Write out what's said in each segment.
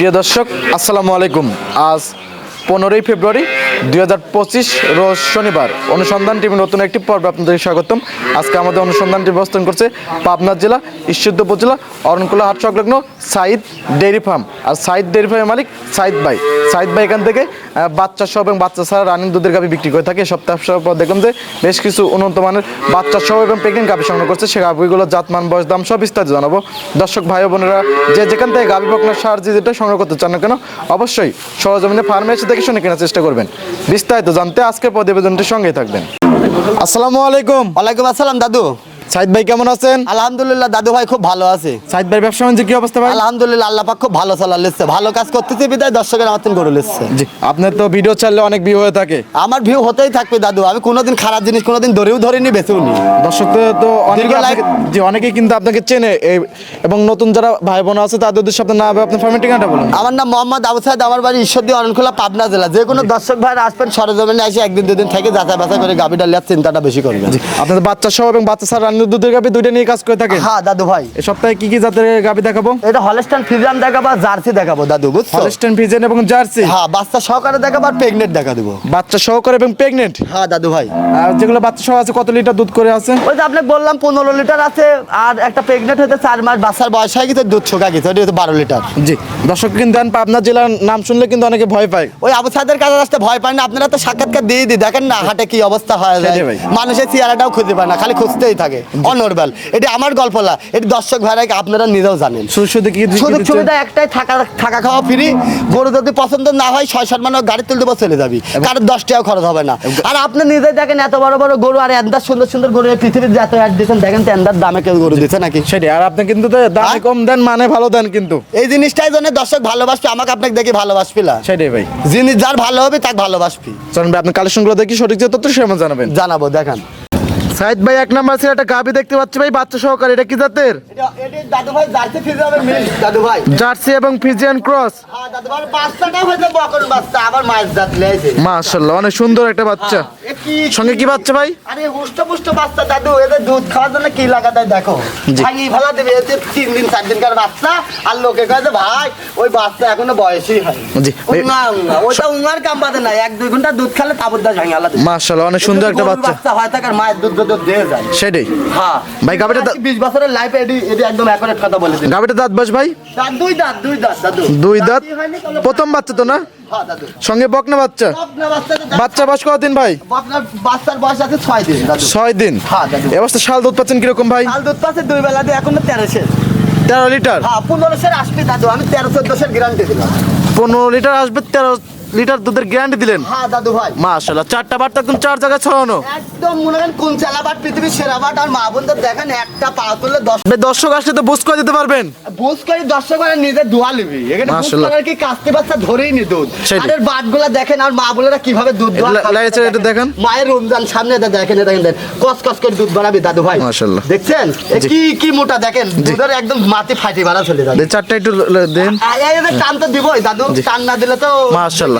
প্রিয় দর্শক, আসসালামু আলাইকুম। আজ পনেরোই ফেব্রুয়ারি দুই হাজার পঁচিশ রোজ শনিবার অনুসন্ধান টিভির নতুন একটি পর্বে আপনাদের স্বাগতম। আজকে আমাদের অনুসন্ধান টিভি অবস্থান করছে পাবনা জেলা ঈশ্বরদ উপজেলা অরণকুলা হাট সংলগ্ন সাইদ ডেইরি ফার্ম। আর সাইদ ডেইরি ফার্মের মালিক সাইদ ভাই। সাইদ ভাই এখান থেকে বাচ্চা সহ এবং বাচ্চা ছাড়া রানিং দুধের গাভি বিক্রি করে থাকে। সপ্তাহ সপ্তাহ পর দেখলাম যে বেশ কিছু উন্নত মানের বাচ্চা সহ এবং প্রেগনেন্ট গাভি সংগ্রহ করছে। সে গাভিগুলো জাতমান বয়স দাম সব বিস্তারিত জানাব। দর্শক ভাই বোনেরা যে যেখান থেকে গাভি বকনার সার যে যেটা সংগ্রহ করতে চান না কেন অবশ্যই সহজমিনে ফার্মে এসে দেখে শুনে কেনার চেষ্টা করবেন। বিস্তারিত জানতে আজকের প্রতিবেদনটির সঙ্গেই থাকবেন। আসসালামু আলাইকুম। ওয়ালাইকুম আসসালাম দাদু। সাইদ ভাই কেমন আছেন? আলহামদুলিল্লাহ দাদু ভাই খুব ভালো আছে। সাইদ ভাই ব্যবসা বাণিজ্য কি অবস্থা ভাই? আলহামদুলিল্লাহ আল্লাহ পাক খুব ভালো চালা লিখছে। ভালো কাজ করতেছে বিদায় দর্শকের আমার গরু লিখছে। জি আপনার তো ভিডিও চাললে অনেক ভিউ হয়ে থাকে। আমার ভিউ হতেই থাকবে দাদু। আমি কোনোদিন খারাপ জিনিস কোনোদিন ধরেও ধরিনি বেঁচেও নি দর্শক তো- অনেকে জি অনেকেই কিন্তু আপনাকে চেনে। এবং নতুন যারা ভাই বোন আছে তাদের উদ্দেশ্যে আপনার নাম আপনার ফার্মের ঠিকানাটা বলুন। আমার নাম মোহাম্মদ আবু সাইদ আমার বাড়ি ঈশ্বরদী অরণখোলা পাবনা জেলা। যে কোনো দর্শক ভাই আসবেন সরজমিনে এসে একদিন দুদিন থেকে যাচাই বাছাই করে গাবিটা নেওয়ার চিন্তাটা বেশি করবেন। আপনাদের বাচ্চা সহ এবং বাচ্চা ছাড়া দুধের গাবি দুইটা নিয়ে কাজ করে থাকে হ্যাঁ দাদু ভাই। এই সপ্তাহে কি কি জাতের গাবি দেখাবো? এটা হলস্টান ফিজাম দেখাবো জার্সি দেখাবো দাদু বুঝছ? হলস্টেন ফিজেন এবং জার্সি হ্যাঁ বাচ্চা সহকারে দেখাবো আর প্রেগনেন্ট দেখা দেবো বাচ্চা সহকারে এবং প্রেগনেন্ট হ্যাঁ দাদু ভাই। আর যেগুলো বাচ্চা সহ আছে কত লিটার দুধ করে আছে? ওই যে আপনাকে বললাম পনেরো লিটার আছে আর একটা প্রেগনেন্ট হতে চার মাস বাচ্চার বয়স হয়ে গেছে দুধ ছোকা গেছে ওটা বারো লিটার। জি দর্শক কিন্তু পাবনা জেলার নাম শুনলে কিন্তু অনেকে ভয় পায়। ওই আবু সাদের কাছে আসতে ভয় পায় না আপনারা তো সাক্ষাৎকার দিয়ে দিই দেখেন না হাটে কি অবস্থা হয়ে ভাই। মানুষের চেহারাটাও খুঁজে পায় না খালি খুঁজতেই থাকে। অনর্বাল এটা আমার গল্প না এটা দর্শক ভাইরাকে আপনারা নিজেও জানেন? সুযোগ সুবিধা একটাই থাকা থাকা খাওয়া ফ্রি গরু যদি পছন্দ না হয় ছয় সাত মানুষ গাড়ি তুলতে বসে চলে যাবি। কারোর দশ টাকা খরচ হবে না। আর আপনি নিজেই দেখেন এত বড় বড় গরু আর এন্দার সুন্দর সুন্দর গরু পৃথিবীর যত অ্যাড দিচ্ছেন দেখেন তো এন্দার দামে কেউ গরু দিচ্ছে নাকি? সেটাই আর আপনি কিন্তু দামে? কম দেন মানে ভালো দেন কিন্তু। এই জিনিসটাই জন্য দর্শক ভালোবাসবে আমাকে আপনাকে দেখি ভালোবাসবি না। সেটাই ভাই। জিনিস যার ভালো হবে তাকে ভালোবাসবি। চলুন আপনি কালেকশনগুলো দেখি সঠিক যে তথ্য সেমন জানাবেন। জানাব দেখান। সাইদ ভাই এক নাম্বার ছিল একটা গাবি দেখতে পাচ্ছি ভাই বাচ্চা সহকারে। এটা কি জাতের? দাদু ভাই জার্সি দাদু ভাই। জার্সি এবং ফিজিয়ান ক্রস। হ্যাঁ দাদু ভাই বাচ্চাটা হয়েছে বকর বাচ্চা আবার মায়ের জাত লেগেছে মাশাআল্লাহ অনেক সুন্দর একটা বাচ্চা। সঙ্গে কি বাচ্চা ভাই? আরে হুষ্ট পুষ্ট বাচ্চা দাদু এদের দুধ খাওয়ার জন্য কি লাগা দেয় দেখো। ভাই ফেলা দেবে এতে তিন দিন চার দিনকার বাচ্চা আর লোকে কয় যে ভাই ওই বাচ্চা এখনও বয়সই হয় জি। ওইটা উঙ্গার কাম বাদে না এক দুই ঘণ্টা দুধ খেলে তাবুর দা ভাঙালা দেবে মাশাআল্লাহ অনেক সুন্দর একটা বাচ্চা। বাচ্চা হয় থাকার মায়ের দুধ দুধ দিয়ে যায়। সেটাই। হ্যাঁ। ভাই, গাভীটা দা- বছরের লাইফে এটি এটি একদম অ্যাকুরেট কথা বলে দিন গাবিটা দাঁত বাস ভাই? দাঁত দুই দাঁত দুই দাঁত দাদু। দুই দাঁত দাঁতই হয়নি, তাহলে প্রথম বাচ্চা তো না? হ্যাঁ সঙ্গে বকনা বাচ্চা? বাচ্চা কতদিন ভাই? আপনার বাচ্চার বয়স আছে ছয় দিন ছয় দিন? হ্যাঁ। শাল দুধ পাচ্ছেন কীরকম ভাই? দুধ পাচ্ছে দুই বেলা দিয়ে এখন তেরোশের তেরো লিটার? হ্যাঁ পনেরোশের আসবে দাদু। আমি তেরো চোদ্দশের গ্যারান্টি দিলাম। পনেরো লিটার আসবে তেরো লিটার দুধের গ্যারান্টি দিলেন? হ্যাঁ দাদু ভাই। মাশাআল্লাহ চারটা বার্তা একদম চার জায়গায় ছড়ানো। একদম মনে করেন কোন চালাবাট পৃথিবীর সেরা বাট আর মা বোনদের দেখেন একটা পা তুললে দশ ভাই দর্শক আসলে তো বুঝ করে দিতে পারবেন। বুঝ করে দর্শক মানে নিজে দোয়া লিবি এখানে বুঝ। করার কি কাস্তে বাচ্চা ধরেই নি দুধ। আর বাটগুলা দেখেন আর মা বোনেরা কীভাবে দুধ দোয়া লা- খাচ্ছে লাইয়ের এটা দেখেন। মায়ের রমজান সামনে এটা দেখেন এটা দেখেন কস কস করে দুধ বাড়াবি দাদু ভাই। মাশাআল্লাহ। দেখছেন? কি কি মোটা দেখেন। দুধের একদম মাটি ফাটি বাড়া চলে যাবে। চারটা একটু দেন। এদের টান তো দিবই দাদু। টান না দিলে তো মাশাআল্লাহ।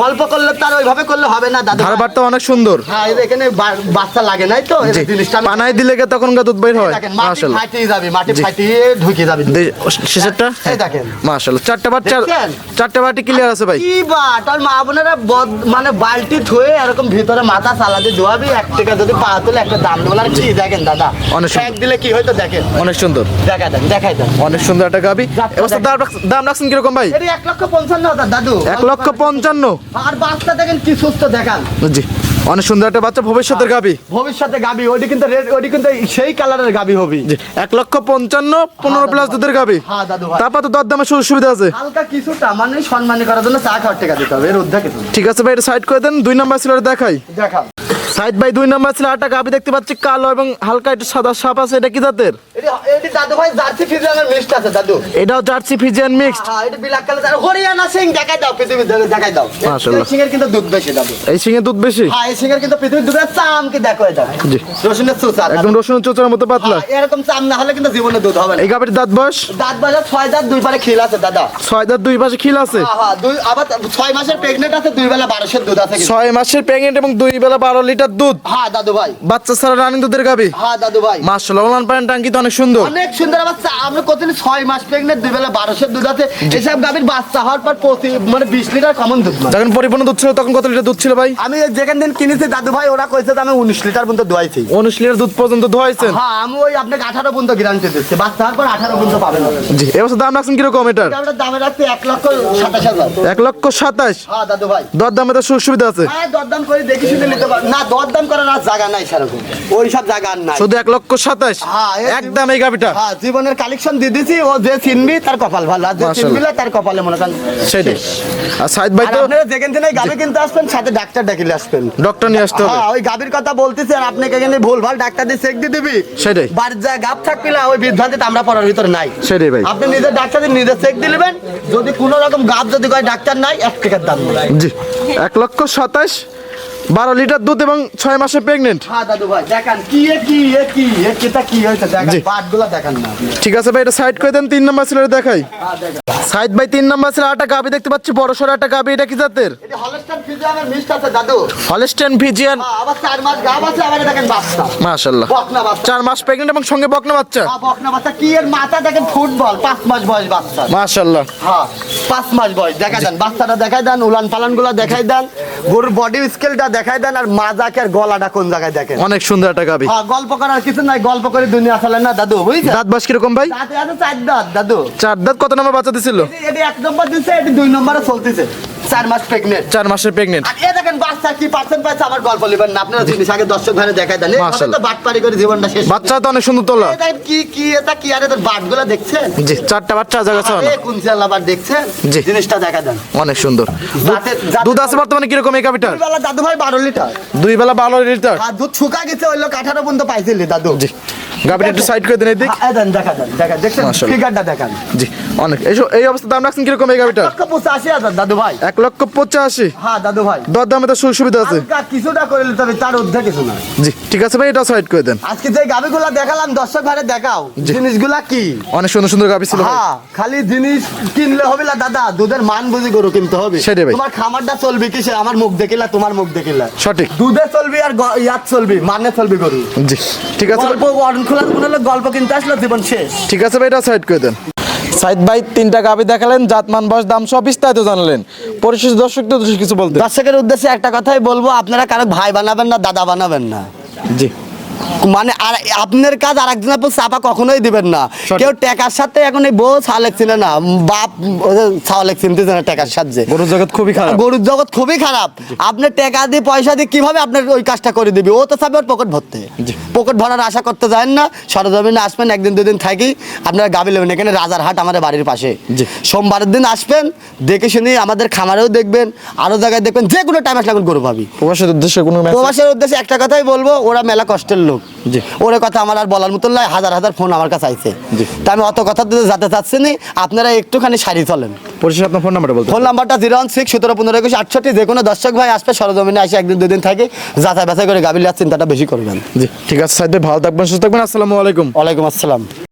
গল্প করলে তার ওইভাবে করলে হবে না দাদু। ধার বার্তা অনেক সুন্দর। হ্যাঁ এই যে এখানে বাচ্চা লাগে নাই তো? এই জিনিসটা পানায় দিলে গে তখন গা দুধ বের হয়। মাটি মাশাআল্লাহ ফাটিয়ে যাবে মাটি ফাটিয়ে ঢুকে যাবে শেষেরটা? এই দেখেন। মাশাআল্লাহ চারটা বাচ্চা দেখছেন? চারটা বাটি ক্লিয়ার আছে ভাই। কি বাট আর মা বোনেরা মানে বালতি থুয়ে এরকম ভিতরে মাথা সালাদে ধোয়াবি এক টাকা যদি পা তুলে একটা দাম দেবো। আর কি দেখেন দাদা? অনেক সুন্দর। এক দিলে কি হয়তো দেখেন? অনেক সুন্দর। দেখা দেন দেখাই দেন। অনেক সুন্দর একটা গাবি। যাত্রা দাম রাখ- দাম রাখছেন কীরকম ভাই? এক লক্ষ পঞ্চান্ন হাজার দাদু। এক লক্ষ পঞ্চান্ন। আর বাচ্চা দেখেন কি সুস্থ দেখান। জি। অনেক সুন্দর একটা বাচ্চা ভবিষ্যতের গাবি। ভবিষ্যতে গাবি ওইটি কিন্তু রেড ওইটি কিন্তু সেই কালারের গাবি হবে। এক লক্ষ পঞ্চান্ন পনেরো প্লাস দুধের গাবি। হ্যাঁ, দাদু তারপর তো দরদামের সুযোগ সুবিধা আছে। হালকা কিছুটা মানে সম্মানী করার জন্য চা খাওয়ার টাকা দিতে হবে এর না। ঠিক আছে ভাই এটা সাইড করে দেন দুই নাম্বার এটা দেখাই। দেখাও। সাইড ভাই দুই নাম্বার ছিল আটটা গাবি দেখতে পাচ্ছি কালো এবং হালকা একটু সাদা সাপ আছে এটা কি জাতের? এটাও জার্সি ফিজিয়ান মিক্সড এই দুধ বেশি একদম রসুন চোচার মতো পাতলা। এরকম চাম না হলে কিন্তু জীবনে দুধ হবে এই দাঁত বয়স? দাঁত ছয় দাঁত দুই পারে খিল আছে দাদা। ছয় দাঁত দুই পাশে খিল আছে? হ্যাঁ হ্যাঁ দুই আবার ছয় মাসের প্রেগনেন্ট আছে দুই বেলা বারোশের দুধ আছে ছয় মাসের প্রেগনেন্ট এবং দুই বেলা বারো লিটার দুধ? হ্যাঁ দাদু ভাই। বাচ্চা ছাড়া রানিং দুধের গাবি হ্যাঁ দাদু ভাই। টাঙ্কি তো অনেক অনেক সুন্দর। অনেক সুন্দর আবার চা- আমরা কতদিন ছয় মাস প্রেগনেন্ট দুই বেলা বারোশো দুধ আছে। এসব গাভীর বাচ্চা হওয়ার পর প্রতি মানে বিশ লিটার কমন দুধ যখন পরিপূর্ণ দুধ ছিল তখন কত লিটার দুধ ছিল ভাই? আমি যেখান দিন কিনেছি দাদু ভাই ওরা কইছে যে আমি উনিশ লিটার পর্যন্ত দোয়াইছি। উনিশ লিটার দুধ পর্যন্ত ধোয়াইছেন হ্যাঁ আমি ওই আপনাকে আঠারো পর্যন্ত গ্যারান্টি দিচ্ছি। বাচ্চা হওয়ার পর আঠারো পর্যন্ত পাবেন জি এবছর দাম রাখছেন কীরকম এটার? দামে রাখছি এক লক্ষ সাতাশ হাজার। এক লক্ষ সাতাশ? হ্যাঁ দাদু ভাই। দর দামে তো সুযোগ সুবিধা আছে। হ্যাঁ দরদাম করে দেখে শুনে নিতে পার। না দরদাম করার আর জায়গা নাই সেরকম। ওই সব জায়গা আর নাই। শুধু এক লক্ষ সাতাশ? হ্যাঁ, এই- একদম এই গাভিটা হ্যাঁ জীবনের কালেকশন দিয়ে দিছি ও যে চিনবি তার কপাল ভালো। আর যে চিনবি না তার কপালে মনে করেন সেটাই। আর সাইদ ভাই তো আপনারা যেখান থেকে গাভি কিনতে আসবেন সাথে ডাক্তার ডাকিলে আসবেন। ডক্টর নিয়ে আসতে হবে। হ্যাঁ ওই গাভীর কথা বলতেছি আর আপনাকে এখানে ভুল ভালো ডাক্তার দিয়ে চেক দিয়ে দিবি। সেটাই। বাড়ির যা গাভ থাকবি না ওই বিভ্রান্তিতে আমরা পড়ার ভিতর নাই। সেটাই ভাই। আপনি নিজের ডাক্তার দিয়ে নিজে চেক দিয়ে নেবেন। যদি কোনো রকম গাভ যদি কয় ডাক্তার নাই এক টাকার দাম জি। এক লক্ষ সাতাশ বারো লিটার দুধ এবং ছয় মাসে প্রেগনেন্ট হ্যাঁ দাদু ভাই দেখান কি এ কি এ কি এ কেটা কি হয়েছে? দেখান দেখান না। ঠিক আছে ভাই এটা সাইড করে দেন? তিন নাম্বার ছেলে দেখাই। দেখান। সাইড ভাই তিন নাম্বার ছেলে একটা গাবি দেখতে পাচ্ছি বড় সড়ো একটা গাবি এটা কি জাতের? এটি আছে দাদু। ভিজিয়ান হ্যাঁ আবার চার মাস গাভ আছে আবার দেখেন বাচ্চা। মাশাল্লাহ বকনা বাচ্চা। চার মাস প্রেগনেন্ট এবং সঙ্গে বকনা বাচ্চা। হ্যাঁ, বকনা বাচ্চা। কি এর মাথা দেখেন? ফুটবল পাঁচ মাস বয়স বাচ্চা। মাশাল্লাহ হ্যাঁ পাঁচ মাস বয়স। দেখা দেন বাচ্চাটা দেখাই দেন উলান পালানগুলা দেখাই দেন। গরুর বডি স্কেলটা দেখাই দেন আর মাজাকে আর গলাটা কোন জায়গায় দেখেন? অনেক সুন্দর একটা গাবি। হ্যাঁ গল্প করার কিছু নাই গল্প করে দুনিয়া চালেন না দাদু বুঝছেন? দাঁত বাস কীরকম ভাই? দাঁত আছে চার দাঁত দাদু। চার দাঁত কত নম্বর বাচ্চা দিছিল? এটি- এটি এক নম্বর দিচ্ছে এটি দুই নম্বরে চলতেছে। চার মাস প্রেগনেন্ট চার মাসের প্রেগনেন্ট আর এ দেখেন বাচ্চা কি পার্সেন্ট পাইছে আমার গল্প লিবেন না। আপনারা জিনিস আগে দর্শক দেখাই দেন। মাশাআল্লাহ। তো বাটপারি করে জীবনটা শেষ বাচ্চা তো অনেক সুন্দর তোলা। এটা কি কি এটা কি? আর বাটগুলো দেখছেন? জি চারটা বাচ্চা জায়গা আছে আরে কোন চাল আবার দেখছেন। জিনিসটা দেখা দেন। অনেক সুন্দর। দুধ আছে বর্তমানে এই গাবিটার বেলা দাদু ভাই বারো লিটার। দুই বেলা বারো লিটার। আর দুধ শুকা গেছে ওই লোক আঠারো পর্যন্ত পাইছিলি দাদু। জি। গাবিটা একটু সাইড করে দেন এই দিক হ্যাঁ, দেন দেখা দেন দেখা দেখছেন? ফিগারটা দেখান। জি অনেক। এই এই অবস্থা দাম রাখছেন কীরকম এই গাবিটার লক্ষ পঁচাশি হাজার দাদু ভাই। এক লক্ষ পঁচাশি। হ্যাঁ দাদু ভাই। দর দামে তো সুযোগ সুবিধা আছে। কিছুটা করে নিতে হবে তার ঊর্ধ্বে কিছু না। জি ঠিক আছে ভাই এটা সাইড করে দেন। আজকে যে গাবিগুলা দেখালাম দর্শক দেখাও। জিনিসগুলা কি? অনেক সুন্দর সুন্দর গাবি ছিল। হ্যাঁ খালি জিনিস কিনলে হবে না দাদা। দুধের মান বুঝি গরু কিনতে হবে। সেটাই ভাই। তোমার খামারটা চলবে কিসে আমার মুখ দেখিলা তোমার মুখ দেখিলা। সঠিক। দুধে চলবি আর ইয়াত চলবি মানে চলবি গরু। জি ঠিক আছে অরণ খোলার কোনো লোক গল্প কিনতে আসলো জীবন শেষ। ঠিক আছে ভাই এটা সাইড করে দেন। সাইদ ভাই তিনটা গাবি দেখালেন জাতমান বয়স দাম সব বিস্তারিত জানালেন। পরিশেষ দর্শকদের তো কিছু বলতে। দর্শকের উদ্দেশ্যে একটা কথাই বলব আপনারা কারও ভাই বানাবেন না দাদা বানাবেন না। জি। মানে আর আপনার কাজ আর একজনের উপর চাপা কখনোই দিবেন না। কেউ টেকার সাথে এখন এই বউ ছালেক চিনে না বাপ ছাওয়ালেক চিনতেছে না টেকার সাথে গরুর জগৎ খুবই খারাপ। গরুর জগৎ খুবই খারাপ। আপনি টাকা দিয়ে পয়সা দিয়ে কীভাবে আপনার ওই কাজটা করে দিবি? ও তো চাবে ওর পকেট ভরতে। পকেট ভরার আশা করতে যায় না সরজমিনে আসবেন একদিন দুদিন থাকি আপনারা গাবি লেবেন। এখানে রাজারহাট আমাদের বাড়ির পাশে। সোমবারের দিন আসবেন দেখে শুনে আমাদের খামারেও দেখবেন আরও জায়গায় দেখবেন যে কোনো টাইম আসলে এখন গরু পাবি। প্রবাসের উদ্দেশ্যে কোনো প্রবাসের উদ্দেশ্যে একটা কথাই বলব ওরা মেলা কষ্টের লোক। জি। ওরে কথা আমার আর বলার মতন নয় হাজার হাজার ফোন আমার কাছে আইছে। তা আমি অত কথা দিতে যেতে চাচ্ছি না আপনারা একটুখানি সারি চলেন। পরিশেষে আপনার ফোন নাম্বারটা বলতে ফোন নাম্বারটা জিরো ওয়ান সিক্স সতেরো পনেরো একুশ আটষট্টি যে কোনো দর্শক ভাই আসবে সরজমিনে আসে একদিন দুদিন থাকে যাচাই বাছাই করে গাবিলিয়ার চিন্তাটা বেশি করবেন। জি ঠিক আছে সাইদ ভাই ভালো থাকবেন সুস্থ থাকবেন আসসালামু আলাইকুম। ওয়ালাইকুম আসসালাম।